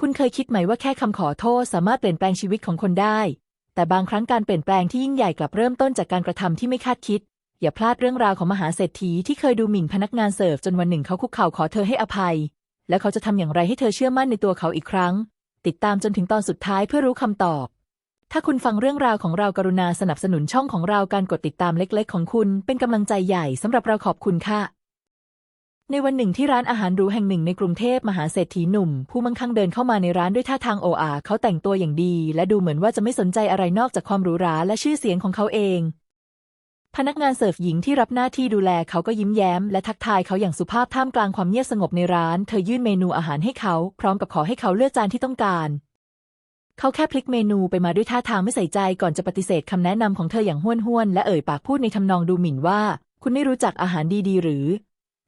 คุณเคยคิดไหมว่าแค่คำขอโทษสามารถเปลี่ยนแปลงชีวิตของคนได้ แต่บางครั้งการเปลี่ยนแปลงที่ยิ่งใหญ่กลับเริ่มต้นจากการกระทำที่ไม่คาดคิด อย่าพลาดเรื่องราวของมหาเศรษฐีที่เคยดูหมิ่นพนักงานเสิร์ฟจนวันหนึ่งเขาคุกเข่าขอเธอให้อภัย แล้วเขาจะทำอย่างไรให้เธอเชื่อมั่นในตัวเขาอีกครั้ง ติดตามจนถึงตอนสุดท้ายเพื่อรู้คำตอบ ถ้าคุณฟังเรื่องราวของเรากรุณาสนับสนุนช่องของเราการกดติดตามเล็ก ๆ ของคุณ เป็นกำลังใจใหญ่สำหรับเราขอบคุณค่ะ ในวันหนึ่งที่ร้านอาหารหรูแห่งหนึ่งในกรุงเทพมหาเศรษฐีหนุ่ม ผู้มั่งคั่งเดินเข้ามาในร้านด้วยท่าทางโออาเขาแต่งตัวอย่างดี และดูเหมือนว่าจะไม่สนใจอะไรนอกจากความหรูหราและชื่อเสียงของเขาเอง พนักงานเสิร์ฟหญิงที่รับหน้าที่ดูแลเขาก็ยิ้มแย้ม และทักทายเขาอย่างสุภาพท่ามกลางความเงียบสงบในร้าน เธอยื่นเมนูอาหารให้เขา พร้อมกับขอให้เขาเลือกจานที่ต้องการ เขาแค่พลิกเมนูไปมาด้วยท่าทางไม่ใส่ใจก่อนจะปฏิเสธคำแนะนำของเธออย่างห้วนๆและเอ่ยปากพูดในทำนองดูหมิ่นว่า คุณไม่รู้จักอาหารดีๆ หรือ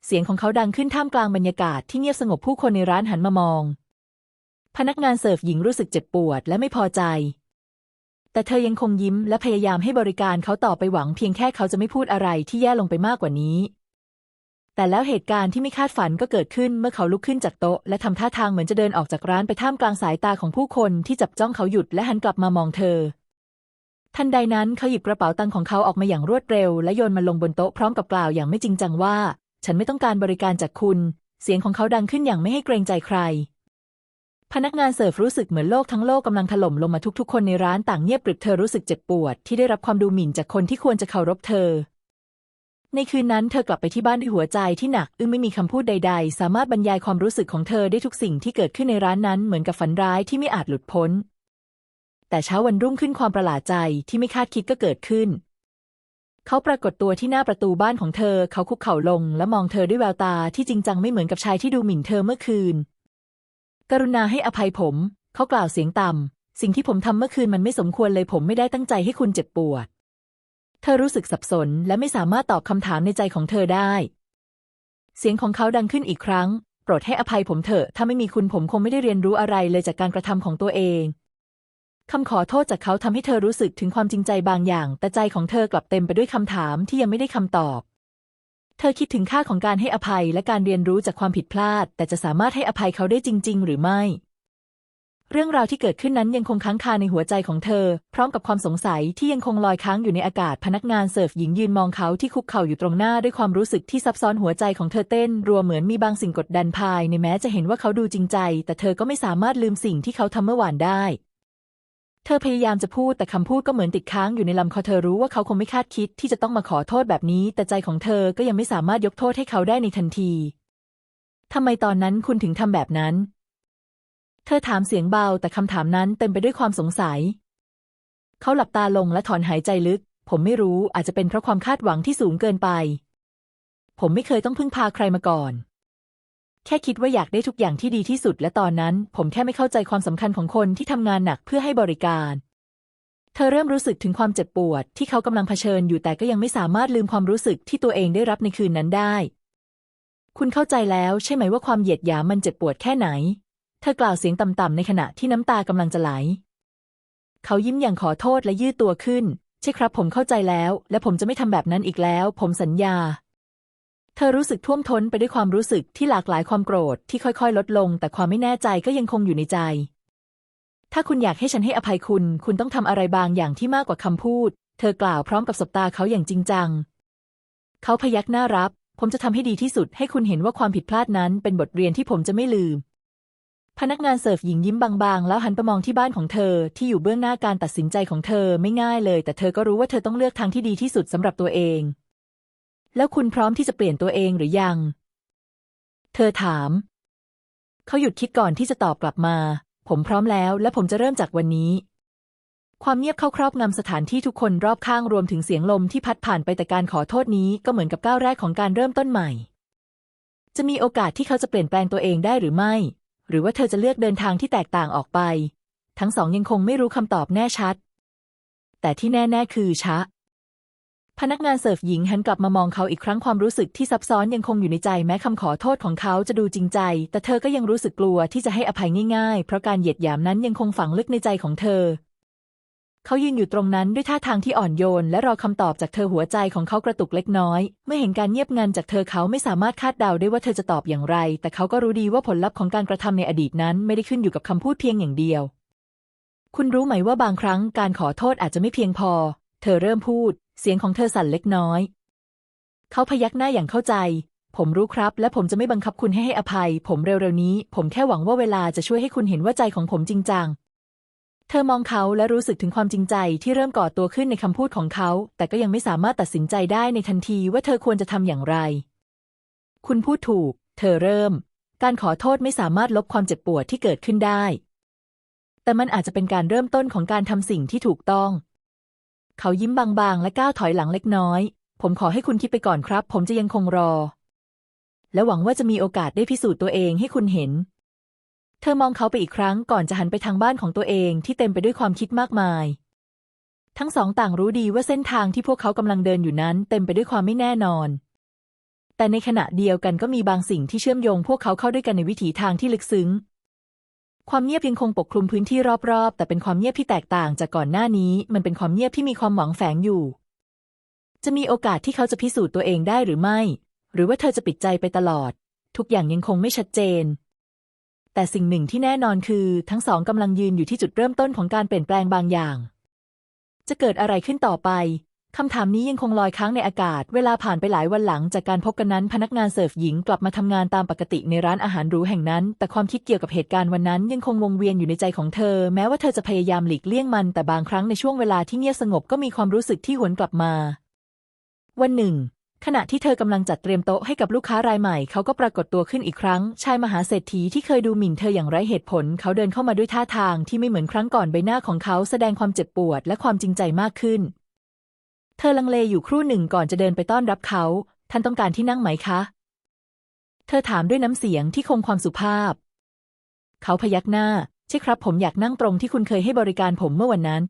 เสียงของเขาดังขึ้นท่ามกลางบรรยากาศที่เงียบสงบผู้คนในร้านหันมามอง พนักงานเสิร์ฟหญิงรู้สึกเจ็บปวดและไม่พอใจ แต่เธอยังคงยิ้มและพยายามให้บริการเขาต่อไปหวังเพียงแค่เขาจะไม่พูดอะไรที่แย่ลงไปมากกว่านี้ แต่แล้วเหตุการณ์ที่ไม่คาดฝันก็เกิดขึ้นเมื่อเขาลุกขึ้นจากโต๊ะ และทำท่าทางเหมือนจะเดินออกจากร้านไปท่ามกลางสายตาของผู้คนที่จับจ้องเขาหยุดและหันกลับมามองเธอทันใดนั้นเขาหยิบกระเป๋าตังค์ของเขาออกมาอย่างรวดเร็ว และโยนมันลงบนโต๊ะพร้อมกับกล่าวอย่างไม่จริงจังว่า ฉันไม่ต้องการบริการจากคุณ เสียงของเขาดังขึ้นอย่างไม่ให้เกรงใจใคร พนักงานเสิร์ฟรู้สึกเหมือนโลกทั้งโลกกำลังถล่มลงมาทุกๆ คนในร้านต่างเงียบกริบเธอรู้สึกเจ็บปวดที่ได้รับความดูหมิ่นจากคนที่ควรจะเคารพเธอ ในคืนนั้นเธอกลับไปที่บ้านด้วยหัวใจที่หนักอึ้งไม่มีคำพูดใด ๆ สามารถบรรยายความรู้สึกของเธอได้ทุกสิ่งที่เกิดขึ้นในร้านนั้นเหมือนกับฝันร้ายที่ไม่อาจหลุดพ้น แต่เช้าวันรุ่งขึ้นความประหลาดใจที่ไม่คาดคิดก็เกิดขึ้น เขาปรากฏตัวที่หน้าประตูบ้านของเธอ เขาคุกเข่าลง และมองเธอด้วยแววตาที่จริงจังไม่เหมือนกับชายที่ดูหมิ่นเธอเมื่อคืน กรุณาให้อภัยผม เขากล่าวเสียงต่ำ สิ่งที่ผมทำเมื่อคืนมันไม่สมควรเลยผมไม่ได้ตั้งใจให้คุณเจ็บปวด เธอรู้สึกสับสนและไม่สามารถตอบคำถามในใจของเธอได้ เสียงของเขาดังขึ้นอีกครั้ง โปรดให้อภัยผมเถอะ ถ้าไม่มีคุณผมคงไม่ได้เรียนรู้อะไรเลยจากการกระทำของตัวเอง คำขอโทษจากเขาทำให้เธอรู้สึกถึงความจริงใจบางอย่าง แต่ใจของเธอกลับเต็มไปด้วยคำถามที่ยังไม่ได้คำตอบ เธอคิดถึงค่าของการให้อภัยและการเรียนรู้จากความผิดพลาด แต่จะสามารถให้อภัยเขาได้จริง ๆ หรือไม่ เรื่องราวที่เกิดขึ้นนั้นยังคงค้างคาในหัวใจของเธอ พร้อมกับความสงสัยที่ยังคงลอยค้างอยู่ในอากาศพนักงานเสิร์ฟหญิงยืนมองเขาที่คุกเข่าอยู่ตรงหน้าด้วยความรู้สึกที่ซับซ้อนหัวใจของเธอเต้น รัวเหมือนมีบางสิ่งกดดันภายในแม้จะเห็นว่าเขาดูจริงใจ แต่เธอก็ไม่สามารถลืมสิ่งที่เขาทำเมื่อวานได้ เธอพยายามจะพูดแต่คำพูดก็เหมือนติดค้างอยู่ในลำคอเธอรู้ว่าเขาคงไม่คาดคิดที่จะต้องมาขอโทษแบบนี้ แต่ใจของเธอก็ยังไม่สามารถยกโทษให้เขาได้ในทันทีทำไมตอนนั้นคุณถึงทำแบบนั้น เธอถามเสียงเบาแต่คำถามนั้นเต็มไปด้วยความสงสัย เขาหลับตาลงและถอนหายใจลึก ผมไม่รู้อาจจะเป็นเพราะความคาดหวังที่สูงเกินไป ผมไม่เคยต้องพึ่งพาใครมาก่อน แค่คิดว่าอยากได้ทุกอย่างที่ดีที่สุดและตอนนั้น ผมแค่ไม่เข้าใจความสำคัญของคนที่ทำงานหนักเพื่อให้บริการ เธอเริ่มรู้สึกถึงความเจ็บปวด ที่เขากำลังเผชิญอยู่แต่ก็ยังไม่สามารถลืมความรู้สึกที่ตัวเองได้รับในคืนนั้นได้ คุณเข้าใจแล้วใช่ไหมว่าความเหยียดหยามมันเจ็บปวดแค่ไหน เธอกล่าวเสียงต่ำๆในขณะที่น้ำตากำลังจะไหล เขายิ้มอย่างขอโทษและยืดตัวขึ้น ใช่ครับผมเข้าใจแล้ว และผมจะไม่ทำแบบนั้นอีกแล้ว ผมสัญญา เธอรู้สึกท่วมท้นไปด้วยความรู้สึกที่หลากหลายความโกรธที่ค่อยๆ ลดลง แต่ความไม่แน่ใจก็ยังคงอยู่ในใจ ถ้าคุณอยากให้ฉันให้อภัยคุณ คุณต้องทำอะไรบางอย่างที่มากกว่าคำพูด เธอกล่าวพร้อมกับสบตาเขาอย่างจริงจัง เขาพยักหน้ารับ ผมจะทำให้ดีที่สุดให้คุณเห็นว่าความผิดพลาดนั้นเป็นบทเรียนที่ผมจะไม่ลืม พนักงานเสิร์ฟหญิงยิ้มบางๆ แล้วหันไปมองที่บ้านของเธอ ที่อยู่เบื้องหน้าการตัดสินใจของเธอไม่ง่ายเลย แต่เธอก็รู้ว่าเธอต้องเลือกทางที่ดีที่สุดสำหรับตัวเอง แล้วคุณพร้อมที่จะเปลี่ยนตัวเองหรือยัง เธอถาม เขาหยุดคิดก่อนที่จะตอบกลับมา ผมพร้อมแล้ว และผมจะเริ่มจากวันนี้ ความเงียบเข้าครอบงำสถานที่ทุกคนรอบข้างรวมถึงเสียงลมที่พัดผ่านไปแต่การขอโทษนี้ก็เหมือนกับก้าวแรกของการเริ่มต้นใหม่ จะมีโอกาสที่เขาจะเปลี่ยนแปลงตัวเองได้หรือไม่ หรือว่าเธอจะเลือกเดินทางที่แตกต่างออกไป ทั้งสองยังคงไม่รู้คำตอบแน่ชัด แต่ที่แน่ ๆ คือชะ พนักงานเสิร์ฟหญิงหันกลับมามองเขาอีกครั้งความรู้สึกที่ซับซ้อนยังคงอยู่ในใจแม้คำขอโทษของเขาจะดูจริงใจ แต่เธอก็ยังรู้สึกกลัวที่จะให้อภัยง่ายๆ เพราะการเหยียดหยามนั้นยังคงฝังลึกในใจของเธอ เขายืนอยู่ตรงนั้นด้วยท่าทางที่อ่อนโยน และรอคำตอบจากเธอหัวใจของเขากระตุกเล็กน้อย เมื่อเห็นการเงียบงันจากเธอเขาไม่สามารถคาดเดาได้ว่าเธอจะตอบอย่างไร แต่เขาก็รู้ดีว่าผลลัพธ์ของการกระทำในอดีตนั้นไม่ได้ขึ้นอยู่กับคำพูดเพียงอย่างเดียว คุณรู้ไหมว่าบางครั้งการขอโทษอาจจะไม่เพียงพอ เธอเริ่มพูด เสียงของเธอสั่นเล็กน้อย เขาพยักหน้าอย่างเข้าใจ ผมรู้ครับ และผมจะไม่บังคับคุณให้ให้อภัย ผมเร็วๆนี้ ผมแค่หวังว่าเวลาจะช่วยให้คุณเห็นว่าใจของผมจริงจังเธอมองเขาและรู้สึกถึงความจริงใจที่เริ่มก่อตัวขึ้นในคำพูดของเขา แต่ก็ยังไม่สามารถตัดสินใจได้ในทันทีว่าเธอควรจะทำอย่างไร คุณพูดถูก เธอเริ่ม การขอโทษไม่สามารถลบความเจ็บปวดที่เกิดขึ้นได้ แต่มันอาจจะเป็นการเริ่มต้นของการทำสิ่งที่ถูกต้อง เขายิ้มบางๆ และก้าวถอยหลังเล็กน้อย ผมขอให้คุณคิดไปก่อนครับ ผมจะยังคงรอ และหวังว่าจะมีโอกาสได้พิสูจน์ตัวเองให้คุณเห็น เธอมองเขาไปอีกครั้งก่อนจะหันไปทางบ้านของตัวเองที่เต็มไปด้วยความคิดมากมาย ทั้งสองต่างรู้ดีว่าเส้นทางที่พวกเขากำลังเดินอยู่นั้นเต็มไปด้วยความไม่แน่นอน แต่ในขณะเดียวกันก็มีบางสิ่งที่เชื่อมโยงพวกเขาเข้าด้วยกันในวิถีทางที่ลึกซึ้ง ความเงียบยังคงปกคลุมพื้นที่รอบๆ แต่เป็นความเงียบที่แตกต่างจากก่อนหน้านี้ มันเป็นความเงียบที่มีความหวังแฝงอยู่ จะมีโอกาสที่เขาจะพิสูจน์ตัวเองได้หรือไม่ หรือว่าเธอจะปิดใจไปตลอด ทุกอย่างยังคงไม่ชัดเจน แต่สิ่งหนึ่งที่แน่นอนคือ ทั้งสองกำลังยืนอยู่ที่จุดเริ่มต้นของการเปลี่ยนแปลงบางอย่าง จะเกิดอะไรขึ้นต่อไป คำถามนี้ยังคงลอยค้างในอากาศ เวลาผ่านไปหลายวันหลังจากการพบกันนั้น พนักงานเสิร์ฟหญิงกลับมาทำงานตามปกติในร้านอาหารหรูแห่งนั้น แต่ความคิดเกี่ยวกับเหตุการณ์วันนั้นยังคงวงเวียนอยู่ในใจของเธอ แม้ว่าเธอจะพยายามหลีกเลี่ยงมัน แต่บางครั้งในช่วงเวลาที่เงียบสงบก็มีความรู้สึกที่หวนกลับมา วันหนึ่ง ขณะที่เธอกำลังจัดเตรียมโต๊ะให้กับลูกค้ารายใหม่ เขาก็ปรากฏตัวขึ้นอีกครั้ง ชายมหาเศรษฐีที่เคยดูหมิ่นเธออย่างไร้เหตุผล เขาเดินเข้ามาด้วยท่าทางที่ไม่เหมือนครั้งก่อนใบหน้าของเขาแสดงความเจ็บปวด และความจริงใจมากขึ้น ธอลังเลอยู่ครู่หนึ่งก่อนจะเดินไปต้อนรับเขา ท่านต้องการที่นั่งไหมคะ เธอถามด้วยน้ำเสียงที่คงความสุภาพ เขาพยักหน้า ใช่ครับ ผมอยากนั่งตรงที่คุณเคยให้บริการผมเมื่อวันนั้น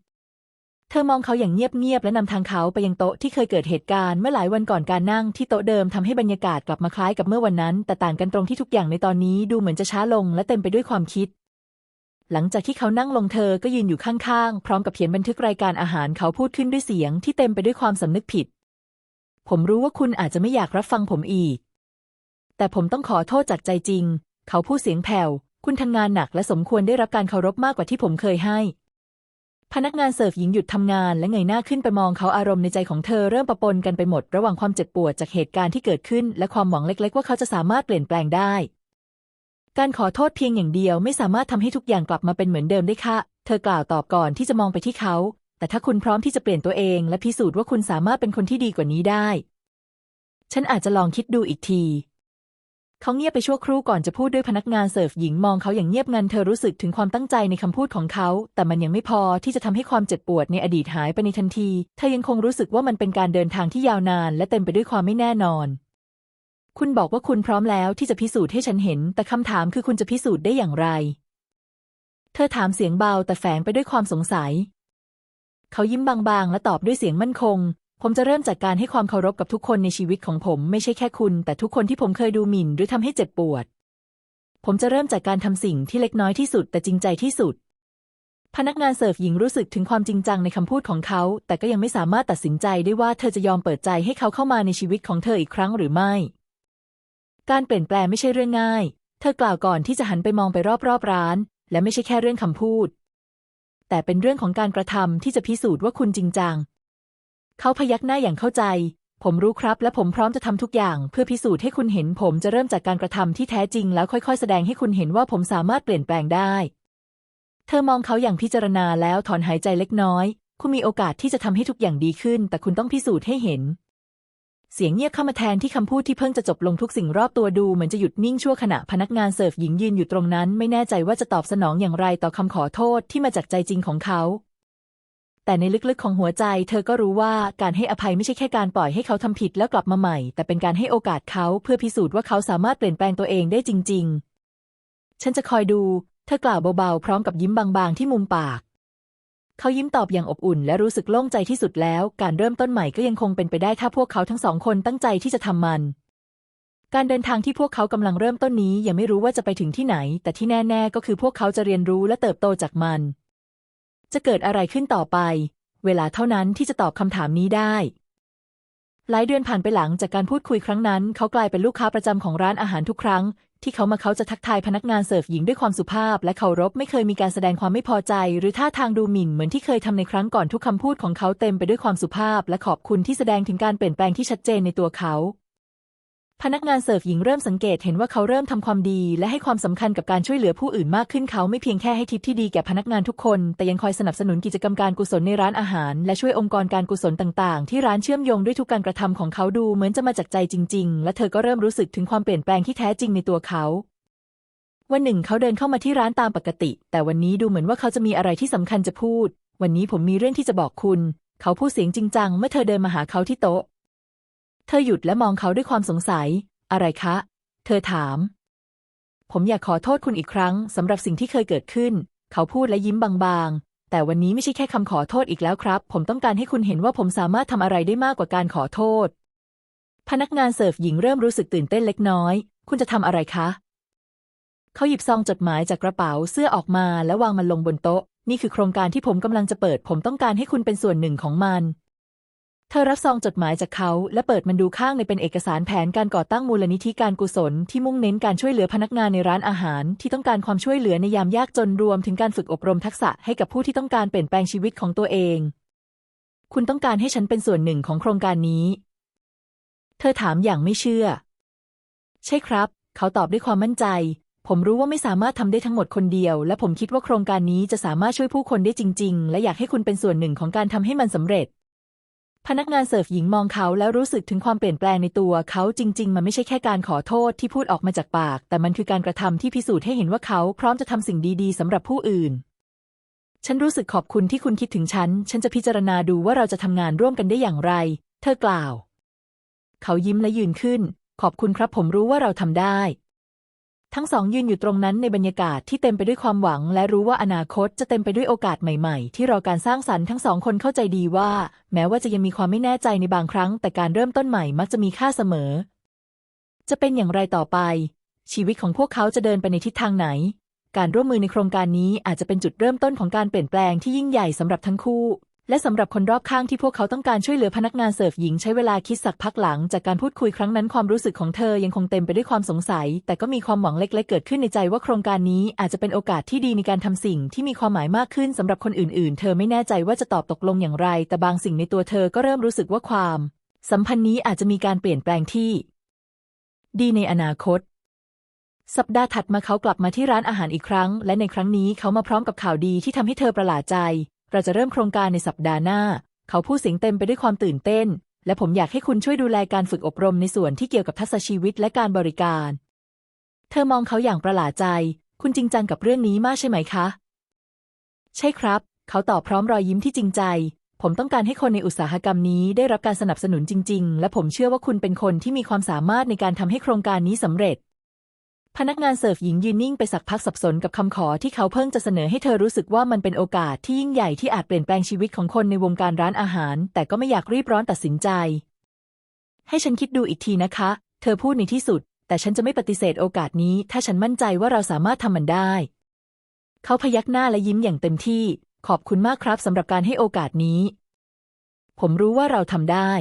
เธอมองเขาอย่างเงียบๆและนำทางเขาไปยังโต๊ะที่เคยเกิดเหตุการณ์เมื่อหลายวันก่อนการนั่งที่โต๊ะเดิมทำให้บรรยากาศกลับมาคล้ายกับเมื่อวันนั้น แต่ต่างกันตรงที่ทุกอย่างในตอนนี้ดูเหมือนจะช้าลงและเต็มไปด้วยความคิด หลังจากที่เขานั่งลงเธอก็ยืนอยู่ข้างๆ พร้อมกับเขียนบันทึกรายการอาหารเขาพูดขึ้นด้วยเสียงที่เต็มไปด้วยความสำนึกผิด ผมรู้ว่าคุณอาจจะไม่อยากรับฟังผมอีก แต่ผมต้องขอโทษจากใจจริง เขาพูดเสียงแผ่ว คุณทำงานหนักและสมควรได้รับการเคารพมากกว่าที่ผมเคยให้ พนักงานเสิร์ฟหญิงหยุดทำงานและเงยหน้าขึ้นไปมองเขาอารมณ์ในใจของเธอเริ่มประปนกันไปหมด ระหว่างความเจ็บปวดจากเหตุการณ์ที่เกิดขึ้น และความหวังเล็ก ๆ ว่าเขาจะสามารถเปลี่ยนแปลงได้ การขอโทษเพียงอย่างเดียวไม่สามารถทำให้ทุกอย่างกลับมาเป็นเหมือนเดิมได้ค่ะ เธอกล่าวตอบก่อนที่จะมองไปที่เขา แต่ถ้าคุณพร้อมที่จะเปลี่ยนตัวเอง และพิสูจน์ว่าคุณสามารถเป็นคนที่ดีกว่านี้ได้ ฉันอาจจะลองคิดดูอีกทีเขาเงียบไปชั่วครู่ก่อนจะพูดด้วยพนักงานเสิร์ฟหญิงมองเขาอย่างเงียบงันเธอรู้สึกถึงความตั้งใจในคำพูดของเขา แต่มันยังไม่พอที่จะทำให้ความเจ็บปวดในอดีตหายไปในทันที เธอยังคงรู้สึกว่ามันเป็นการเดินทางที่ยาวนาน และเต็มไปด้วยความไม่แน่นอน คุณบอกว่าคุณพร้อมแล้วที่จะพิสูจน์ให้ฉันเห็น แต่คำถามคือคุณจะพิสูจน์ได้อย่างไร เธอถามเสียงเบาแต่แฝงไปด้วยความสงสัย เขายิ้มบางๆ และตอบด้วยเสียงมั่นคง ผมจะเริ่มจากการให้ความเคารพกับทุกคนในชีวิตของผม ไม่ใช่แค่คุณ แต่ทุกคนที่ผมเคยดูหมิ่นหรือทำให้เจ็บปวด ผมจะเริ่มจากการทำสิ่งที่เล็กน้อยที่สุดแต่จริงใจที่สุด พนักงานเสิร์ฟหญิงรู้สึกถึงความจริงจังในคำพูดของเขา แต่ก็ยังไม่สามารถตัดสินใจได้ว่าเธอจะยอมเปิดใจให้เขาเข้ามาในชีวิตของเธออีกครั้งหรือไม่ การเปลี่ยนแปลงไม่ใช่เรื่องง่าย เธอกล่าวก่อนที่จะหันไปมองไปรอบๆร้าน และไม่ใช่แค่เรื่องคำพูด แต่เป็นเรื่องของการกระทำที่จะพิสูจน์ว่าคุณจริงจัง เขาพยักหน้าอย่างเข้าใจ ผมรู้ครับ และผมพร้อมจะทำทุกอย่าง เพื่อพิสูจน์ให้คุณเห็น ผมจะเริ่มจากการกระทำที่แท้จริง แล้วค่อยๆ แสดงให้คุณเห็นว่าผมสามารถเปลี่ยนแปลงได้ เธอมองเขาอย่างพิจารณาแล้วถอนหายใจเล็กน้อย คุณมีโอกาสที่จะทำให้ทุกอย่างดีขึ้น แต่คุณต้องพิสูจน์ให้เห็น เสียงเงียบเข้ามาแทนที่คำพูดที่เพิ่งจะจบลงทุกสิ่งรอบตัวดูเหมือนจะหยุดนิ่งชั่วขณะพนักงานเสิร์ฟหญิงยืนอยู่ตรงนั้น ไม่แน่ใจว่าจะตอบสนองอย่างไรต่อคำขอโทษที่มาจากใจจริงของเขา แต่ในลึกๆของหัวใจ เธอก็รู้ว่าการให้อภัยไม่ใช่แค่การปล่อยให้เขาทำผิดแล้วกลับมาใหม่ แต่เป็นการให้โอกาสเขาเพื่อพิสูจน์ว่าเขาสามารถเปลี่ยนแปลงตัวเองได้จริง ๆ ฉันจะคอยดู เธอกล่าวเบาๆ พร้อมกับยิ้มบางๆ ที่มุมปาก เขายิ้มตอบอย่างอบอุ่นและรู้สึกโล่งใจที่สุดแล้ว การเริ่มต้นใหม่ก็ยังคงเป็นไปได้ถ้าพวกเขาทั้งสองคนตั้งใจที่จะทำมัน การเดินทางที่พวกเขากำลังเริ่มต้นนี้ยังไม่รู้ว่าจะไปถึงที่ไหน แต่ที่แน่ ๆ ก็คือพวกเขาจะเรียนรู้และเติบโตจากมัน จะเกิดอะไรขึ้นต่อไป เวลาเท่านั้นที่จะตอบคำถามนี้ได้ หลายเดือนผ่านไปหลังจากการพูดคุยครั้งนั้น เขากลายเป็นลูกค้าประจำของร้านอาหารทุกครั้ง ที่เขามาเขาจะทักทายพนักงานเสิร์ฟหญิงด้วยความสุภาพ และเคารพไม่เคยมีการแสดงความไม่พอใจ หรือท่าทางดูหมิ่นเหมือนที่เคยทำในครั้งก่อนทุกคำพูดของเขาเต็มไปด้วยความสุภาพ และขอบคุณที่แสดงถึงการเปลี่ยนแปลงที่ชัดเจนในตัวเขา พนักงานเสิร์ฟหญิงเริ่มสังเกตเห็นว่าเขาเริ่มทำความดี และให้ความสำคัญกับการช่วยเหลือผู้อื่นมากขึ้นเขาไม่เพียงแค่ให้ทิปที่ดีแก่พนักงานทุกคน แต่ยังคอยสนับสนุนกิจกรรมการกุศลในร้านอาหาร และช่วยองค์กรการกุศลต่าง ๆ ที่ร้านเชื่อมโยงด้วยทุกการกระทำของเขาดูเหมือนจะมาจากใจจริง ๆ และเธอก็เริ่มรู้สึกถึงความเปลี่ยนแปลงที่แท้จริงในตัวเขาวันหนึ่งเขาเดินเข้ามาที่ร้านตามปกติ แต่วันนี้ดูเหมือนว่าเขาจะมีอะไรที่สำคัญจะพูด วันนี้ผมมีเรื่องที่จะบอกคุณ เขาพูดเสียงจริงจังเมื่อเธอเดินมาหาเขาที่โต๊ะ เธอหยุดและมองเขาด้วยความสงสัย อะไรคะ เธอถาม ผมอยากขอโทษคุณอีกครั้งสำหรับสิ่งที่เคยเกิดขึ้น เขาพูดและยิ้มบางๆ แต่วันนี้ไม่ใช่แค่คำขอโทษอีกแล้วครับ ผมต้องการให้คุณเห็นว่าผมสามารถทำอะไรได้มากกว่าการขอโทษ พนักงานเสิร์ฟหญิงเริ่มรู้สึกตื่นเต้นเล็กน้อย คุณจะทำอะไรคะ เขาหยิบซองจดหมายจากกระเป๋าเสื้อออกมาและวางมันลงบนโต๊ะ นี่คือโครงการที่ผมกำลังจะเปิด ผมต้องการให้คุณเป็นส่วนหนึ่งของมัน ธอรับซองจดหมายจากเขาและเปิดมันดูข้างในเป็นเอกสารแผนการก่อตั้งมูลนิธิการกุศลที่มุ่งเน้นการช่วยเหลือพนักงานในร้านอาหาร ที่ต้องการความช่วยเหลือในยามยากจนรวมถึงการฝึกอบรมทักษะให้กับผู้ที่ต้องการเปลี่ยนแปลงชีวิตของตัวเอง คุณต้องการให้ฉันเป็นส่วนหนึ่งของโครงการนี้ เธอถามอย่างไม่เชื่อ ใช่ครับ เขาตอบด้วยความมั่นใจ ผมรู้ว่าไม่สามารถทำได้ทั้งหมดคนเดียว และผมคิดว่าโครงการนี้จะสามารถช่วยผู้คนได้จริง ๆ และอยากให้คุณเป็นส่วนหนึ่งของการทำให้มันสำเร็จ พนักงานเสิร์ฟหญิงมองเขาแล้วรู้สึกถึงความเปลี่ยนแปลงในตัวเขาจริง ๆ มันไม่ใช่แค่การขอโทษที่พูดออกมาจากปาก แต่มันคือการกระทำที่พิสูจน์ให้เห็นว่าเขาพร้อมจะทำสิ่งดีๆสำหรับผู้อื่น ฉันรู้สึกขอบคุณที่คุณคิดถึงฉัน ฉันจะพิจารณาดูว่าเราจะทำงานร่วมกันได้อย่างไร เธอกล่าว เขายิ้มและยืนขึ้น ขอบคุณครับผมรู้ว่าเราทำได้ ทั้งสองยืนอยู่ตรงนั้นในบรรยากาศที่เต็มไปด้วยความหวัง และรู้ว่าอนาคตจะเต็มไปด้วยโอกาสใหม่ๆ ที่รอการสร้างสรรค์ทั้งสองคนเข้าใจดีว่า แม้ว่าจะยังมีความไม่แน่ใจในบางครั้ง แต่การเริ่มต้นใหม่มักจะมีค่าเสมอ จะเป็นอย่างไรต่อไป ชีวิตของพวกเขาจะเดินไปในทิศทางไหน การร่วมมือในโครงการนี้อาจจะเป็นจุดเริ่มต้นของการเปลี่ยนแปลงที่ยิ่งใหญ่สำหรับทั้งคู่ และสำหรับคนรอบข้างที่พวกเขาต้องการช่วยเหลือพนักงานเสิร์ฟหญิงใช้เวลาคิดสักพักหลังจากการพูดคุยครั้งนั้นความรู้สึกของเธอยังคงเต็มไปด้วยความสงสัย แต่ก็มีความหวังเล็กๆเกิดขึ้นในใจว่าโครงการนี้อาจจะเป็นโอกาสที่ดีในการทำสิ่งที่มีความหมายมากขึ้นสำหรับคนอื่นๆ เธอไม่แน่ใจว่าจะตอบตกลงอย่างไร แต่บางสิ่งในตัวเธอก็เริ่มรู้สึกว่าความ สัมพันธ์นี้อาจจะมีการเปลี่ยนแปลงที่ ดีในอนาคตสัปดาห์ถัดมาเขากลับมาที่ร้านอาหารอีกครั้ง และในครั้งนี้เขามาพร้อมกับข่าวดีที่ทำให้เธอประหลาดใจ เราจะเริ่มโครงการในสัปดาห์หน้า เขาพูดเสียงเต็มไปด้วยความตื่นเต้น และผมอยากให้คุณช่วยดูแลการฝึกอบรมในส่วนที่เกี่ยวกับทักษะชีวิตและการบริการ เธอมองเขาอย่างประหลาดใจ คุณจริงจังกับเรื่องนี้มากใช่ไหมคะ ใช่ครับ เขาตอบพร้อมรอยยิ้มที่จริงใจ ผมต้องการให้คนในอุตสาหกรรมนี้ได้รับการสนับสนุนจริง ๆ และผมเชื่อว่าคุณเป็นคนที่มีความสามารถในการทำให้โครงการนี้สำเร็จ พนักงานเสิร์ฟหญิงยืนนิ่งไปสักพักสับสนกับคำขอที่เขาเพิ่งจะเสนอให้เธอรู้สึกว่ามันเป็นโอกาสที่ยิ่งใหญ่ที่อาจเปลี่ยนแปลงชีวิตของคนในวงการร้านอาหาร แต่ก็ไม่อยากรีบร้อนตัดสินใจ ให้ฉันคิดดูอีกทีนะคะ เธอพูดในที่สุด แต่ฉันจะไม่ปฏิเสธโอกาสนี้ ถ้าฉันมั่นใจว่าเราสามารถทำมันได้ เขาพยักหน้าและยิ้มอย่างเต็มที่ ขอบคุณมากครับสำหรับการให้โอกาสนี้ ผมรู้ว่าเราทำได้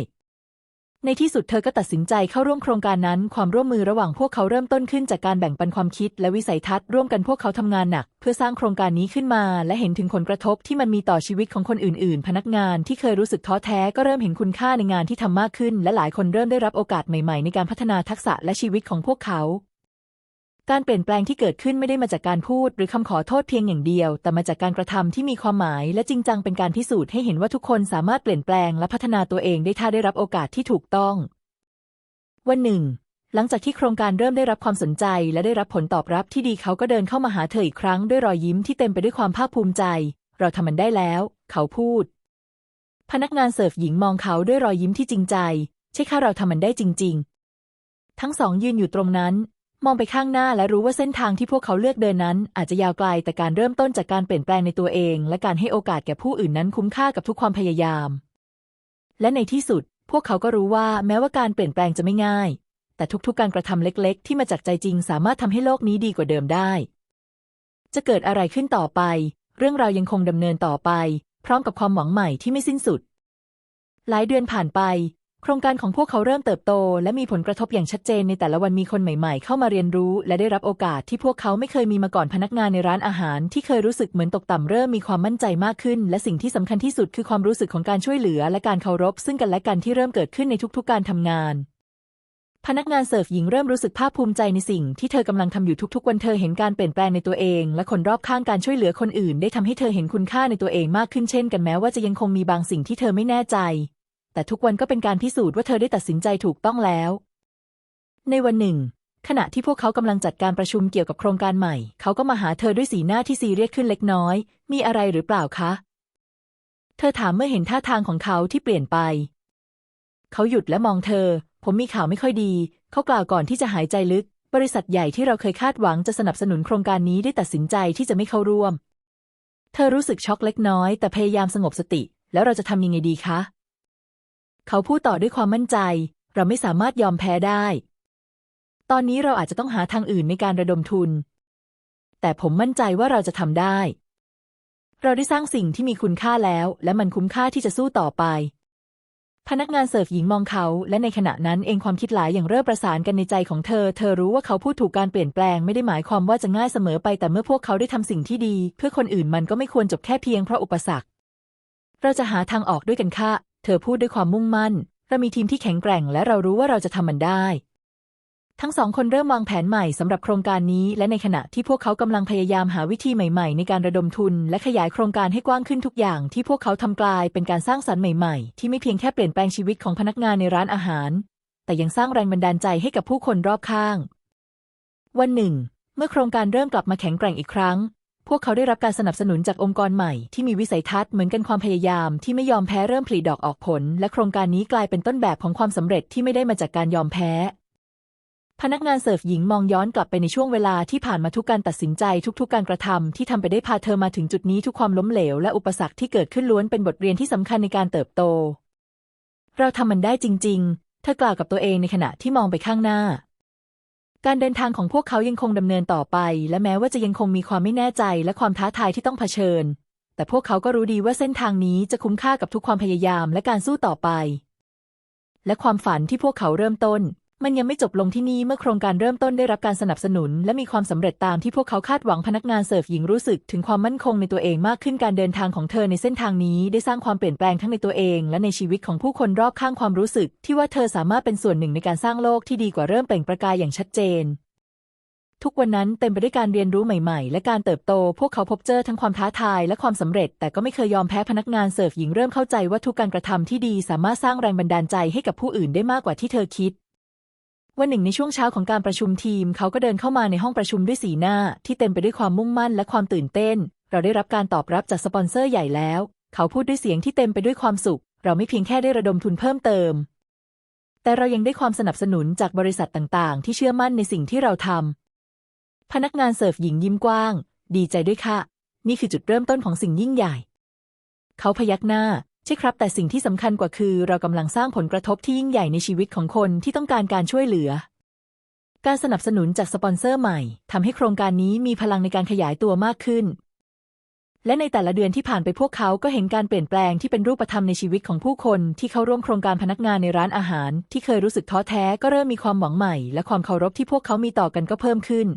ในที่สุดเธอก็ตัดสินใจเข้าร่วมโครงการนั้น ความร่วมมือระหว่างพวกเขาเริ่มต้นขึ้นจากการแบ่งปันความคิดและวิสัยทัศน์ร่วมกันพวกเขาทำงานหนัก เพื่อสร้างโครงการนี้ขึ้นมา และเห็นถึงผลกระทบที่มันมีต่อชีวิตของคนอื่น ๆ พนักงานที่เคยรู้สึกท้อแท้ก็เริ่มเห็นคุณค่าในงานที่ทำมากขึ้น และหลายคนเริ่มได้รับโอกาสใหม่ ๆ ในการพัฒนาทักษะและชีวิตของพวกเขา การเปลี่ยนแปลงที่เกิดขึ้นไม่ได้มาจากการพูด หรือคำขอโทษเพียงอย่างเดียว แต่มาจากการกระทำที่มีความหมาย และจริงจังเป็นการพิสูจน์ให้เห็นว่าทุกคนสามารถเปลี่ยนแปลงและพัฒนาตัวเองได้ถ้าได้รับโอกาสที่ถูกต้อง วันหนึ่ง หลังจากที่โครงการเริ่มได้รับความสนใจ และได้รับผลตอบรับที่ดีเขาก็เดินเข้ามาหาเธออีกครั้งด้วยรอยยิ้มที่เต็มไปด้วยความภาคภูมิใจ เราทำมันได้แล้ว เขาพูด พนักงานเสิร์ฟหญิงมองเขาด้วยรอยยิ้มที่จริงใจ ใช่ค่ะเราทำมันได้จริง ๆ ทั้งสองยืนอยู่ตรงนั้น มองไปข้างหน้าและรู้ว่าเส้นทางที่พวกเขาเลือกเดินนั้น อาจจะยาวไกลแต่การเริ่มต้นจากการเปลี่ยนแปลงในตัวเอง และการให้โอกาสแก่ผู้อื่นนั้นคุ้มค่ากับทุกความพยายาม และในที่สุด พวกเขาก็รู้ว่าแม้ว่าการเปลี่ยนแปลงจะไม่ง่าย แต่ทุกๆ การกระทำเล็ก ๆ ที่มาจากใจจริง สามารถทำให้โลกนี้ดีกว่าเดิมได้ จะเกิดอะไรขึ้นต่อไป เรื่องราวยังคงดำเนินต่อไป พร้อมกับความหวังใหม่ที่ไม่สิ้นสุด หลายเดือนผ่านไป โครงการของพวกเขาเริ่มเติบโต และมีผลกระทบอย่างชัดเจนในแต่ละวันมีคนใหม่ๆ เข้ามาเรียนรู้ และได้รับโอกาสที่พวกเขาไม่เคยมีมาก่อนพนักงานในร้านอาหาร ที่เคยรู้สึกเหมือนตกต่ำเริ่มมีความมั่นใจมากขึ้น และสิ่งที่สำคัญที่สุดคือความรู้สึกของการช่วยเหลือ และการเคารพ ซึ่งกันและกันที่เริ่มเกิดขึ้นในทุกๆ การทำงานพนักงานเสิร์ฟหญิงเริ่มรู้สึกภาคภูมิใจในสิ่งที่เธอกำลังทำอยู่ทุกๆ วันเธอเห็นการเปลี่ยนแปลงในตัวเอง และคนรอบข้างการช่วยเหลือคนอื่น ได้ทำให้เธอเห็นคุณค่าในตัวเองมากขึ้นเช่นกันแม้ว่าจะยังคงมีบางสิ่งที่เธอไม่แน่ใจ แต่ทุกวันก็เป็นการพิสูจน์ว่าเธอได้ตัดสินใจถูกต้องแล้ว ในวันหนึ่ง ขณะที่พวกเขากำลังจัดการประชุมเกี่ยวกับโครงการใหม่ เขาก็มาหาเธอด้วยสีหน้าที่ซีเรียสขึ้นเล็กน้อย มีอะไรหรือเปล่าคะ เธอถามเมื่อเห็นท่าทางของเขาที่เปลี่ยนไป เขาหยุดและมองเธอ ผมมีข่าวไม่ค่อยดี เขากล่าวก่อนที่จะหายใจลึก บริษัทใหญ่ที่เราเคยคาดหวังจะสนับสนุนโครงการนี้ได้ตัดสินใจที่จะไม่เข้าร่วม เธอรู้สึกช็อกเล็กน้อย แต่พยายามสงบสติ แล้วเราจะทำยังไงดีคะ เขาพูดต่อด้วยความมั่นใจ เราไม่สามารถยอมแพ้ได้ ตอนนี้เราอาจจะต้องหาทางอื่นในการระดมทุน แต่ผมมั่นใจว่าเราจะทำได้ เราได้สร้างสิ่งที่มีคุณค่าแล้ว และมันคุ้มค่าที่จะสู้ต่อไป พนักงานเสิร์ฟหญิงมองเขา และในขณะนั้นเองความคิดหลายอย่างเริ่มประสานกันในใจของเธอ เธอรู้ว่าเขาพูดถูกการเปลี่ยนแปลงไม่ได้หมายความว่าจะง่ายเสมอไป แต่เมื่อพวกเขาได้ทำสิ่งที่ดี เพื่อคนอื่นมันก็ไม่ควรจบแค่เพียงเพราะอุปสรรคเราจะหาทางออกด้วยกันค่ะ เธอพูดด้วยความมุ่งมั่น เรามีทีมที่แข็งแกร่ง และเรารู้ว่าเราจะทำมันได้ ทั้งสองคนเริ่มวางแผนใหม่สำหรับโครงการนี้ และในขณะที่พวกเขากำลังพยายามหาวิธีใหม่ๆ ในการระดมทุน และขยายโครงการให้กว้างขึ้นทุกอย่างที่พวกเขาทำกลายเป็นการสร้างสรรค์ใหม่ๆ ที่ไม่เพียงแค่เปลี่ยนแปลงชีวิตของพนักงานในร้านอาหาร แต่ยังสร้างแรงบันดาลใจให้กับผู้คนรอบข้าง วันหนึ่ง เมื่อโครงการเริ่มกลับมาแข็งแกร่งอีกครั้ง วกเขาได้รับการสนับสนุนจากองค์กรใหม่ที่มีวิสัยทัศน์เหมือนกันความพยายามที่ไม่ยอมแพ้เริ่มผลิดอกออกผล และโครงการนี้กลายเป็นต้นแบบของความสำเร็จที่ไม่ได้มาจากการยอมแพ้ พนักงานเสิร์ฟหญิงมองย้อนกลับไปในช่วงเวลาที่ผ่านมาทุกการตัดสินใจทุกๆ การกระทำที่ทำไปได้พาเธอมาถึงจุดนี้ทุกความล้มเหลวและอุปสรรคที่เกิดขึ้นล้วนเป็นบทเรียนที่สำคัญในการเติบโต เราทำมันได้จริง ๆ เธอกล่าวกับตัวเองในขณะที่มองไปข้างหน้า การเดินทางของพวกเขายังคงดำเนินต่อไป และแม้ว่าจะยังคงมีความไม่แน่ใจและความท้าทายที่ต้องเผชิญ แต่พวกเขาก็รู้ดีว่าเส้นทางนี้จะคุ้มค่ากับทุกความพยายามและการสู้ต่อไป และความฝันที่พวกเขาเริ่มต้น มันยังไม่จบลงที่นี่เมื่อโครงการเริ่มต้นได้รับการสนับสนุน และมีความสำเร็จตามที่พวกเขาคาดหวังพนักงานเสิร์ฟหญิงรู้สึกถึงความมั่นคงในตัวเองมากขึ้นการเดินทางของเธอในเส้นทางนี้ ได้สร้างความเปลี่ยนแปลงทั้งในตัวเอง และในชีวิตของผู้คนรอบข้างความรู้สึก ที่ว่าเธอสามารถเป็นส่วนหนึ่งในการสร้างโลกที่ดีกว่าเริ่มเปล่งประกายอย่างชัดเจนทุกวันนั้นเต็มไปด้วยการเรียนรู้ใหม่ ๆ และการเติบโต พวกเขาพบเจอทั้งความท้าทายและความสำเร็จ แต่ก็ไม่เคยยอมแพ้พนักงานเสิร์ฟหญิงเริ่มเข้าใจว่าทุกการกระทำที่ดีสามารถสร้างแรงบันดาลใจให้กับผู้อื่นได้มากกว่าที่เธอคิด วันหนึ่งในช่วงเช้าของการประชุมทีม เขาก็เดินเข้ามาในห้องประชุมด้วยสีหน้า ที่เต็มไปด้วยความมุ่งมั่นและความตื่นเต้น เราได้รับการตอบรับจากสปอนเซอร์ใหญ่แล้ว เขาพูดด้วยเสียงที่เต็มไปด้วยความสุข เราไม่เพียงแค่ได้ระดมทุนเพิ่มเติม แต่เรายังได้ความสนับสนุนจากบริษัทต่างๆ ที่เชื่อมั่นในสิ่งที่เราทำพนักงานเสิร์ฟหญิงยิ้มกว้าง ดีใจด้วยค่ะ นี่คือจุดเริ่มต้นของสิ่งยิ่งใหญ่ เขาพยักหน้า ใช่ครับ แต่สิ่งที่สำคัญกว่าคือ เรากำลังสร้างผลกระทบที่ยิ่งใหญ่ในชีวิตของคนที่ต้องการการช่วยเหลือ การสนับสนุนจากสปอนเซอร์ใหม่ทำให้โครงการนี้มีพลังในการขยายตัวมากขึ้น และในแต่ละเดือนที่ผ่านไปพวกเขาก็เห็นการเปลี่ยนแปลงที่เป็นรูปธรรมในชีวิตของผู้คน ที่เข้าร่วมโครงการพนักงานในร้านอาหาร ที่เคยรู้สึกท้อแท้ก็เริ่มมีความหวังใหม่ และความเคารพที่พวกเขามีต่อกันก็เพิ่มขึ้น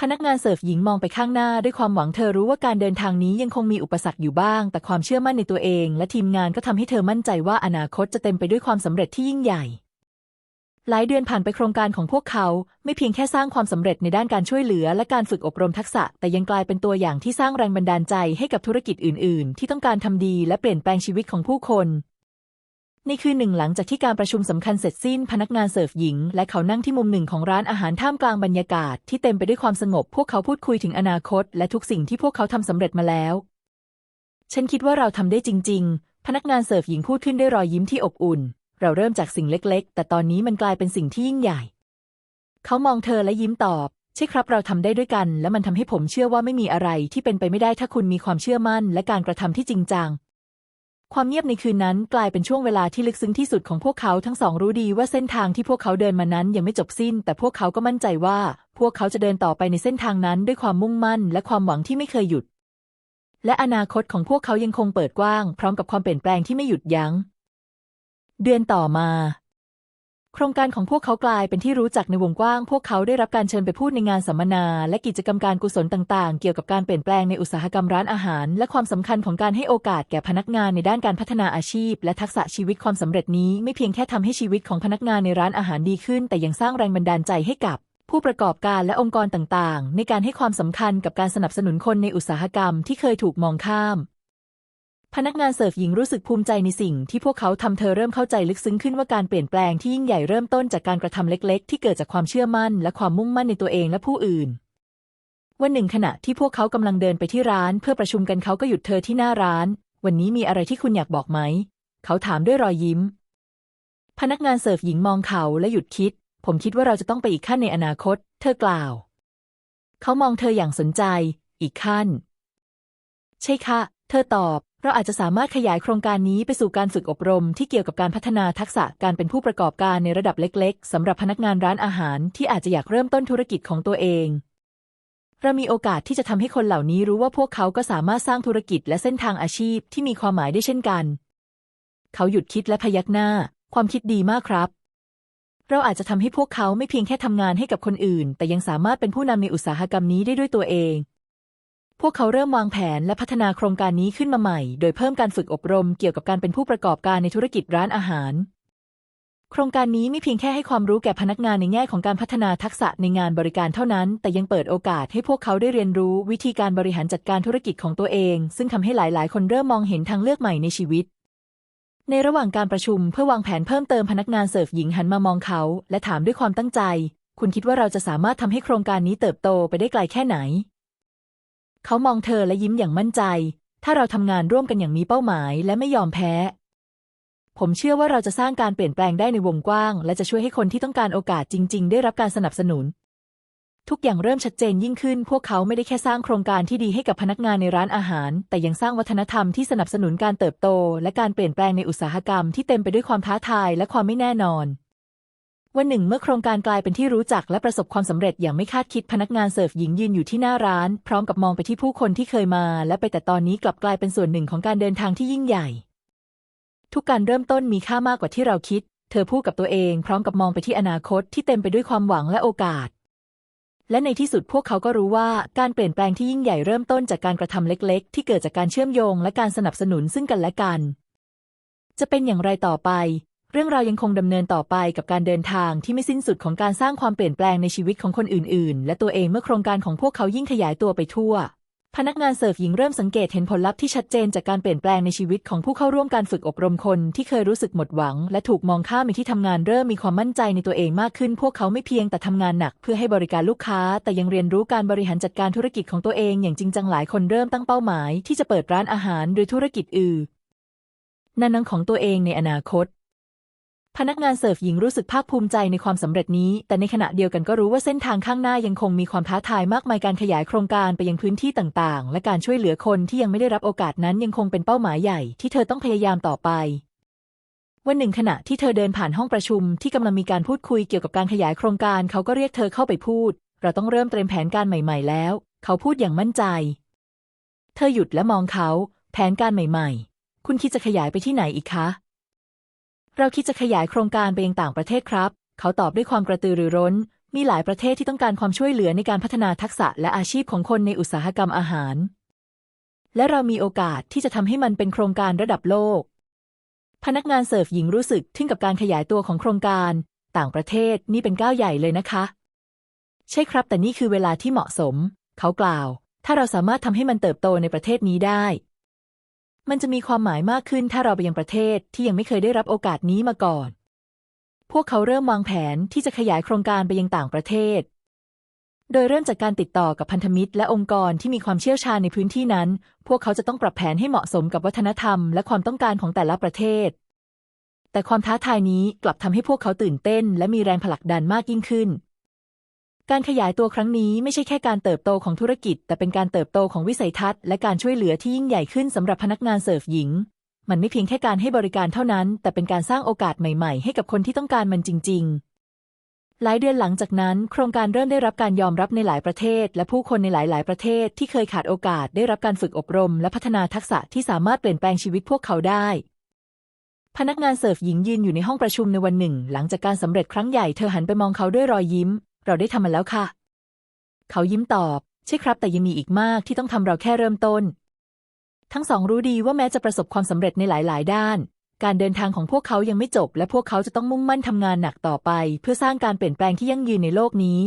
พนักงานเสิร์ฟหญิงมองไปข้างหน้าด้วยความหวังเธอรู้ว่าการเดินทางนี้ยังคงมีอุปสรรคอยู่บ้าง แต่ความเชื่อมั่นในตัวเอง และทีมงานก็ทำให้เธอมั่นใจว่าอนาคตจะเต็มไปด้วยความสำเร็จที่ยิ่งใหญ่ หลายเดือนผ่านไปโครงการของพวกเขา ไม่เพียงแค่สร้างความสำเร็จในด้านการช่วยเหลือ และการฝึกอบรมทักษะ แต่ยังกลายเป็นตัวอย่างที่สร้างแรงบันดาลใจให้กับธุรกิจอื่น ๆ ที่ต้องการทำดีและเปลี่ยนแปลงชีวิตของผู้คน ในคืนหนึ่งหลังจากที่การประชุมสำคัญเสร็จสิ้น พนักงานเสิร์ฟหญิง และเขานั่งที่มุมหนึ่งของร้านอาหารท่ามกลางบรรยากาศ ที่เต็มไปด้วยความสงบ พวกเขาพูดคุยถึงอนาคต และทุกสิ่งที่พวกเขาทำสำเร็จมาแล้ว ฉันคิดว่าเราทำได้จริง ๆ พนักงานเสิร์ฟหญิงพูดขึ้นด้วยรอยยิ้มที่อบอุ่น เราเริ่มจากสิ่งเล็กๆ แต่ตอนนี้มันกลายเป็นสิ่งที่ยิ่งใหญ่ เขามองเธอและยิ้มตอบ ใช่ครับเราทำได้ด้วยกัน และมันทำให้ผมเชื่อว่าไม่มีอะไรที่เป็นไปไม่ได้ถ้าคุณมีความเชื่อมั่น และการกระทำที่จริงจัง ความเงียบในคืนนั้นกลายเป็นช่วงเวลาที่ลึกซึ้งที่สุดของพวกเขาทั้งสองรู้ดีว่าเส้นทางที่พวกเขาเดินมานั้นยังไม่จบสิ้น แต่พวกเขาก็มั่นใจว่า พวกเขาจะเดินต่อไปในเส้นทางนั้นด้วยความมุ่งมั่น และความหวังที่ไม่เคยหยุด และอนาคตของพวกเขายังคงเปิดกว้าง พร้อมกับความเปลี่ยนแปลงที่ไม่หยุดยัง้ง เดือนต่อมา โครงการของพวกเขากลายเป็นที่รู้จักในวงกว้าง พวกเขาได้รับการเชิญไปพูดในงานสัมมนา และกิจกรรมการกุศลต่าง ๆ เกี่ยวกับการเปลี่ยนแปลงในอุตสาหกรรมร้านอาหาร และความสำคัญของการให้โอกาสแก่พนักงานในด้านการพัฒนาอาชีพ และทักษะชีวิตความสำเร็จนี้ ไม่เพียงแค่ทำให้ชีวิตของพนักงานในร้านอาหารดีขึ้น แต่ยังสร้างแรงบันดาลใจให้กับผู้ประกอบการและองค์กรต่าง ๆ ในการให้ความสำคัญกับการสนับสนุนคนในอุตสาหกรรมที่เคยถูกมองข้าม พนักงานเสิร์ฟหญิงรู้สึกภูมิใจในสิ่งที่พวกเขาทำเธอเริ่มเข้าใจลึกซึ้งขึ้นว่าการเปลี่ยนแปลงที่ยิ่งใหญ่เริ่มต้นจากการกระทำเล็กๆ ที่เกิดจากความเชื่อมั่น และความมุ่งมั่นในตัวเองและผู้อื่น วันหนึ่งขณะที่พวกเขากำลังเดินไปที่ร้าน เพื่อประชุมกันเขาก็หยุดเธอที่หน้าร้าน วันนี้มีอะไรที่คุณอยากบอกไหม เขาถามด้วยรอยยิ้ม พนักงานเสิร์ฟหญิงมองเขาและหยุดคิด ผมคิดว่าเราจะต้องไปอีกขั้นในอนาคต เธอกล่าว เขามองเธออย่างสนใจ อีกขั้น ใช่ค่ะ เธอตอบ เราอาจจะสามารถขยายโครงการนี้ไปสู่การฝึกอบรม ที่เกี่ยวกับการพัฒนาทักษะการเป็นผู้ประกอบการในระดับเล็ก ๆสำหรับพนักงานร้านอาหารที่อาจจะอยากเริ่มต้นธุรกิจของตัวเอง เรามีโอกาสที่จะทำให้คนเหล่านี้รู้ว่าพวกเขาก็สามารถสร้างธุรกิจและเส้นทางอาชีพที่มีความหมายได้เช่นกัน เขาหยุดคิดและพยักหน้า ความคิดดีมากครับ เราอาจจะทำให้พวกเขาไม่เพียงแค่ทำงานให้กับคนอื่น แต่ยังสามารถเป็นผู้นำในอุตสาหกรรมนี้ได้ด้วยตัวเอง พวกเขาเริ่มวางแผนและพัฒนาโครงการนี้ขึ้นมาใหม่ โดยเพิ่มการฝึกอบรมเกี่ยวกับการเป็นผู้ประกอบการในธุรกิจร้านอาหาร โครงการนี้ไม่เพียงแค่ให้ความรู้แก่พนักงานในแง่ของการพัฒนาทักษะในงานบริการเท่านั้น แต่ยังเปิดโอกาสให้พวกเขาได้เรียนรู้วิธีการบริหารจัดการธุรกิจของตัวเอง ซึ่งทำให้หลาย ๆ คนเริ่มมองเห็นทางเลือกใหม่ในชีวิต ในระหว่างการประชุมเพื่อวางแผนเพิ่มเติมพนักงานเสิร์ฟหญิงหันมามองเขา และถามด้วยความตั้งใจ คุณคิดว่าเราจะสามารถทำให้โครงการนี้เติบโตไปได้ไกลแค่ไหน เขามองเธอและยิ้มอย่างมั่นใจ ถ้าเราทำงานร่วมกันอย่างมีเป้าหมายและไม่ยอมแพ้ ผมเชื่อว่าเราจะสร้างการเปลี่ยนแปลงได้ในวงกว้าง และจะช่วยให้คนที่ต้องการโอกาสจริง ๆ ได้รับการสนับสนุน ทุกอย่างเริ่มชัดเจนยิ่งขึ้น พวกเขาไม่ได้แค่สร้างโครงการที่ดีให้กับพนักงานในร้านอาหาร แต่ยังสร้างวัฒนธรรมที่สนับสนุนการเติบโต และการเปลี่ยนแปลงในอุตสาหกรรมที่เต็มไปด้วยความท้าทายและความไม่แน่นอน วันหนึ่งเมื่อโครงการกลายเป็นที่รู้จักและประสบความสำเร็จอย่างไม่คาดคิดพนักงานเสิร์ฟหญิงยืนอยู่ที่หน้าร้าน พร้อมกับมองไปที่ผู้คนที่เคยมา และไปแต่ตอนนี้กลับกลายเป็นส่วนหนึ่งของการเดินทางที่ยิ่งใหญ่ ทุกการเริ่มต้นมีค่ามากกว่าที่เราคิด เธอพูดกับตัวเอง พร้อมกับมองไปที่อนาคตที่เต็มไปด้วยความหวังและโอกาส และในที่สุดพวกเขาก็รู้ว่าการเปลี่ยนแปลงที่ยิ่งใหญ่เริ่มต้นจากการกระทำเล็ก ๆ ที่เกิดจากการเชื่อมโยง และการสนับสนุนซึ่งกันและกันจะเป็นอย่างไรต่อไป เรื่องราวยังคงดำเนินต่อไปกับการเดินทางที่ไม่สิ้นสุดของการสร้างความเปลี่ยนแปลงในชีวิตของคนอื่น ๆ และตัวเองเมื่อโครงการของพวกเขายิ่งขยายตัวไปทั่ว พนักงานเสิร์ฟหญิงเริ่มสังเกตเห็นผลลัพธ์ที่ชัดเจนจากการเปลี่ยนแปลงในชีวิตของผู้เข้าร่วมการฝึกอบรมคนที่เคยรู้สึกหมดหวัง และถูกมองข้ามในที่ทำงานเริ่มมีความมั่นใจในตัวเองมากขึ้น พวกเขาไม่เพียงแต่ทำงานหนักเพื่อให้บริการลูกค้า แต่ยังเรียนรู้การบริหารจัดการธุรกิจของตัวเองอย่างจริงจังหลายคนเริ่มตั้งเป้าหมาย ที่จะเปิดร้านอาหารหรือธุรกิจอื่นนันของตัวเองในอนาคต พนักงานเสิร์ฟหญิงรู้สึกภาคภูมิใจในความสำเร็จนี้ แต่ในขณะเดียวกันก็รู้ว่าเส้นทางข้างหน้ายังคงมีความท้าทายมากมายการขยายโครงการไปยังพื้นที่ต่างๆ และการช่วยเหลือคนที่ยังไม่ได้รับโอกาสนั้นยังคงเป็นเป้าหมายใหญ่ที่เธอต้องพยายามต่อไป วันหนึ่งขณะที่เธอเดินผ่านห้องประชุมที่กำลังมีการพูดคุยเกี่ยวกับการขยายโครงการ เขาก็เรียกเธอเข้าไปพูด เราต้องเริ่มเตรียมแผนการใหม่ ๆ แล้ว เขาพูดอย่างมั่นใจ เธอหยุดและมองเขา แผนการใหม่ ๆ คุณคิดจะขยายไปที่ไหนอีกคะ เราคิดจะขยายโครงการไปยังต่างประเทศครับ เขาตอบด้วยความกระตือรือร้น มีหลายประเทศที่ต้องการความช่วยเหลือในการพัฒนาทักษะและอาชีพของคนในอุตสาหกรรมอาหาร และเรามีโอกาสที่จะทำให้มันเป็นโครงการระดับโลก พนักงานเสิร์ฟหญิงรู้สึกทึ่งกับการขยายตัวของโครงการ ต่างประเทศนี่เป็นก้าวใหญ่เลยนะคะ ใช่ครับ แต่นี่คือเวลาที่เหมาะสม เขากล่าว ถ้าเราสามารถทำให้มันเติบโตในประเทศนี้ได้ มันจะมีความหมายมากขึ้นถ้าเราไปยังประเทศที่ยังไม่เคยได้รับโอกาสนี้มาก่อน พวกเขาเริ่มวางแผนที่จะขยายโครงการไปยังต่างประเทศ โดยเริ่มจากการติดต่อกับพันธมิตร และองค์กรที่มีความเชี่ยวชาญในพื้นที่นั้น พวกเขาจะต้องปรับแผนให้เหมาะสมกับวัฒนธรรม และความต้องการของแต่ละประเทศ แต่ความท้าทายนี้กลับทำให้พวกเขาตื่นเต้น และมีแรงผลักดันมากยิ่งขึ้น การขยายตัวครั้งนี้ไม่ใช่แค่การเติบโตของธุรกิจ แต่เป็นการเติบโตของวิสัยทัศน์และการช่วยเหลือที่ยิ่งใหญ่ขึ้นสำหรับพนักงานเสิร์ฟหญิง มันไม่เพียงแค่การให้บริการเท่านั้น แต่เป็นการสร้างโอกาสใหม่ ๆ ให้กับคนที่ต้องการมันจริง ๆ หลายเดือนหลังจากนั้น โครงการเริ่มได้รับการยอมรับในหลายประเทศ และผู้คนในหลาย ๆ ประเทศที่เคยขาดโอกาสได้รับการฝึกอบรม และพัฒนาทักษะที่สามารถเปลี่ยนแปลงชีวิตพวกเขาได้พนักงานเสิร์ฟหญิงยืนอยู่ในห้องประชุมในวันหนึ่ง หลังจากการสำเร็จครั้งใหญ่เธอหันไปมองเขาด้วยรอยยิ้ม เราได้ทำมันแล้วค่ะ เขายิ้มตอบ ใช่ครับ แต่ยังมีอีกมากที่ต้องทำเราแค่เริ่มต้น ทั้งสองรู้ดีว่าแม้จะประสบความสำเร็จในหลาย ๆ ด้าน การเดินทางของพวกเขายังไม่จบ และพวกเขาจะต้องมุ่งมั่นทำงานหนักต่อไป เพื่อสร้างการเปลี่ยนแปลงที่ยั่งยืนในโลกนี้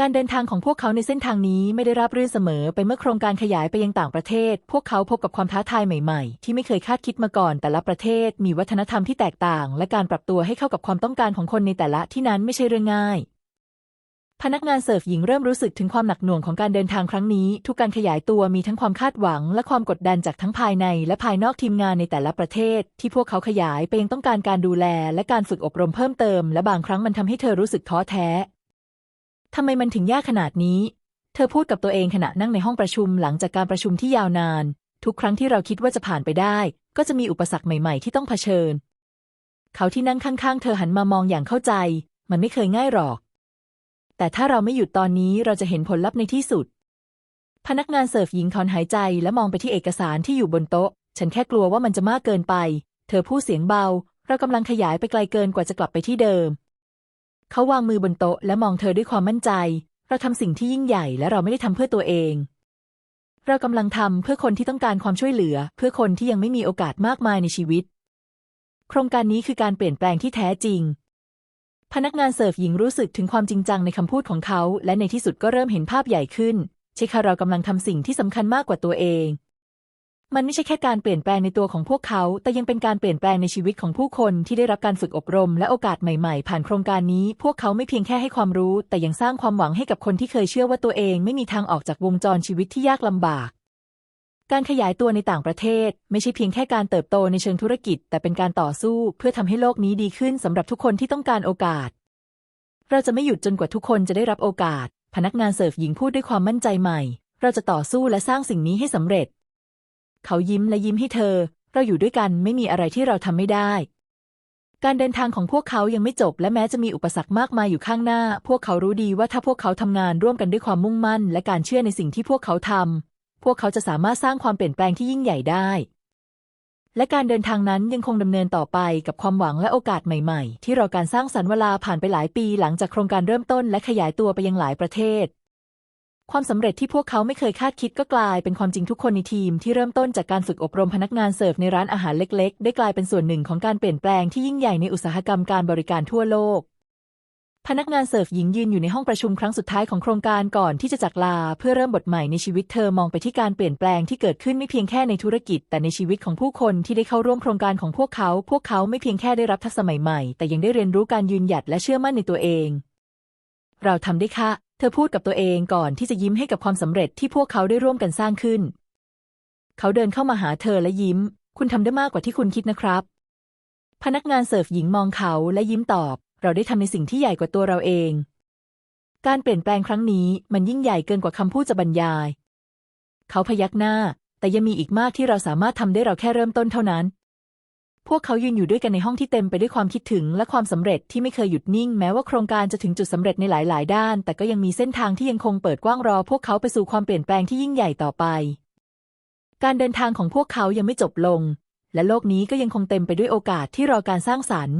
การเดินทางของพวกเขาในเส้นทางนี้ไม่ได้ราบรื่นเสมอ ไปเมื่อโครงการขยายไปยังต่างประเทศ พวกเขาพบกับความท้าทายใหม่ ๆ ที่ไม่เคยคาดคิดมาก่อน แต่ละประเทศมีวัฒนธรรมที่แตกต่าง และการปรับตัวให้เข้ากับความต้องการของคนในแต่ละที่นั้นไม่ใช่เรื่องง่าย พนักงานเสิร์ฟหญิงเริ่มรู้สึกถึงความหนักหน่วงของการเดินทางครั้งนี้ ทุกการขยายตัวมีทั้งความคาดหวัง และความกดดันจากทั้งภายใน และภายนอกทีมงานในแต่ละประเทศ ที่พวกเขาขยายไปยังต้องการการดูแล และการฝึกอบรมเพิ่มเติม และบางครั้งมันทำให้เธอรู้สึกท้อแท้ทำไมมันถึงยากขนาดนี้ เธอพูดกับตัวเองขณะนั่งในห้องประชุมหลังจากการประชุมที่ยาวนาน ทุกครั้งที่เราคิดว่าจะผ่านไปได้ ก็จะมีอุปสรรคใหม่ ๆ ที่ต้องเผชิญ เขาที่นั่งข้างๆ เธอหันมามองอย่างเข้าใจ มันไม่เคยง่ายหรอก แต่ถ้าเราไม่หยุดตอนนี้เราจะเห็นผลลัพธ์ในที่สุด พนักงานเสิร์ฟหญิงถอนหายใจและมองไปที่เอกสารที่อยู่บนโต๊ะ ฉันแค่กลัวว่ามันจะมากเกินไป เธอพูดเสียงเบา เรากำลังขยายไปไกลเกินกว่าจะกลับไปที่เดิม เขาวางมือบนโต๊ะและมองเธอด้วยความมั่นใจ เราทำสิ่งที่ยิ่งใหญ่และเราไม่ได้ทำเพื่อตัวเอง เรากำลังทำเพื่อคนที่ต้องการความช่วยเหลือ เพื่อคนที่ยังไม่มีโอกาสมากมายในชีวิต โครงการนี้คือการเปลี่ยนแปลงที่แท้จริง พนักงานเสิร์ฟหญิงรู้สึกถึงความจริงจังในคำพูดของเขา และในที่สุดก็เริ่มเห็นภาพใหญ่ขึ้นใช่ค่ะเรากำลังทำสิ่งที่สำคัญมากกว่าตัวเอง มันไม่ใช่แค่การเปลี่ยนแปลงในตัวของพวกเขา แต่ยังเป็นการเปลี่ยนแปลงในชีวิตของผู้คนที่ได้รับการฝึกอบรม และโอกาสใหม่ๆ ผ่านโครงการนี้ พวกเขาไม่เพียงแค่ให้ความรู้ แต่ยังสร้างความหวังให้กับคนที่เคยเชื่อว่าตัวเอง ไม่มีทางออกจากวงจรชีวิตที่ยากลำบาก การขยายตัวในต่างประเทศ ไม่ใช่เพียงแค่การเติบโตในเชิงธุรกิจ แต่เป็นการต่อสู้เพื่อทำให้โลกนี้ดีขึ้นสำหรับทุกคนที่ต้องการโอกาส เราจะไม่หยุดจนกว่าทุกคนจะได้รับโอกาส พนักงานเสิร์ฟหญิงพูดด้วยความมั่นใจใหม่ เราจะต่อสู้และสร้างสิ่งนี้ให้สำเร็จ เขายิ้มและยิ้มให้เธอ เราอยู่ด้วยกันไม่มีอะไรที่เราทำไม่ได้ การเดินทางของพวกเขายังไม่จบ และแม้จะมีอุปสรรคมากมายอยู่ข้างหน้า พวกเขารู้ดีว่าถ้าพวกเขาทำงานร่วมกันด้วยความมุ่งมั่น และการเชื่อในสิ่งที่พวกเขาทำ พวกเขาจะสามารถสร้างความเปลี่ยนแปลงที่ยิ่งใหญ่ได้ และการเดินทางนั้นยังคงดำเนินต่อไปกับความหวังและโอกาสใหม่ ๆ ที่รอการสร้างสรรค์เวลาผ่านไปหลายปีหลังจากโครงการเริ่มต้นและขยายตัวไปยังหลายประเทศ ความสำเร็จที่พวกเขาไม่เคยคาดคิดก็กลายเป็นความจริงทุกคนในทีมที่เริ่มต้นจากการฝึกอบรมพนักงานเสิร์ฟในร้านอาหารเล็ก ๆ ได้กลายเป็นส่วนหนึ่งของการเปลี่ยนแปลงที่ยิ่งใหญ่ในอุตสาหกรรมการบริการทั่วโลก พนักงานเสิร์ฟหญิงยืนอยู่ในห้องประชุมครั้งสุดท้ายของโครงการก่อนที่จะจากลา เพื่อเริ่มบทใหม่ในชีวิตเธอมองไปที่การเปลี่ยนแปลงที่เกิดขึ้นไม่เพียงแค่ในธุรกิจ แต่ในชีวิตของผู้คนที่ได้เข้าร่วมโครงการของพวกเขา พวกเขาไม่เพียงแค่ได้รับทักษะใหม่ๆ แต่ยังได้เรียนรู้การยืนหยัดและเชื่อมั่นในตัวเอง เราทำได้ค่ะ เธอพูดกับตัวเองก่อนที่จะยิ้มให้กับความสำเร็จที่พวกเขาได้ร่วมกันสร้างขึ้น เขาเดินเข้ามาหาเธอและยิ้ม คุณทำได้มากกว่าที่คุณคิดนะครับ พนักงานเสิร์ฟหญิงมองเขาและยิ้มตอบ เราได้ทำในสิ่งที่ใหญ่กว่าตัวเราเอง การเปลี่ยนแปลงครั้งนี้มันยิ่งใหญ่เกินกว่าคำพูดจะบรรยาย เขาพยักหน้า แต่ยังมีอีกมากที่เราสามารถทำได้เราแค่เริ่มต้นเท่านั้น พวกเขายืนอยู่ด้วยกันในห้องที่เต็มไปด้วยความคิดถึงและความสำเร็จที่ไม่เคยหยุดนิ่ง แม้ว่าโครงการจะถึงจุดสำเร็จในหลาย ๆ ด้าน แต่ก็ยังมีเส้นทางที่ยังคงเปิดกว้างรอ พวกเขาไปสู่ความเปลี่ยนแปลงที่ยิ่งใหญ่ต่อไป การเดินทางของพวกเขายังไม่จบลง และโลกนี้ก็ยังคงเต็มไปด้วยโอกาสที่รอการสร้างสรรค์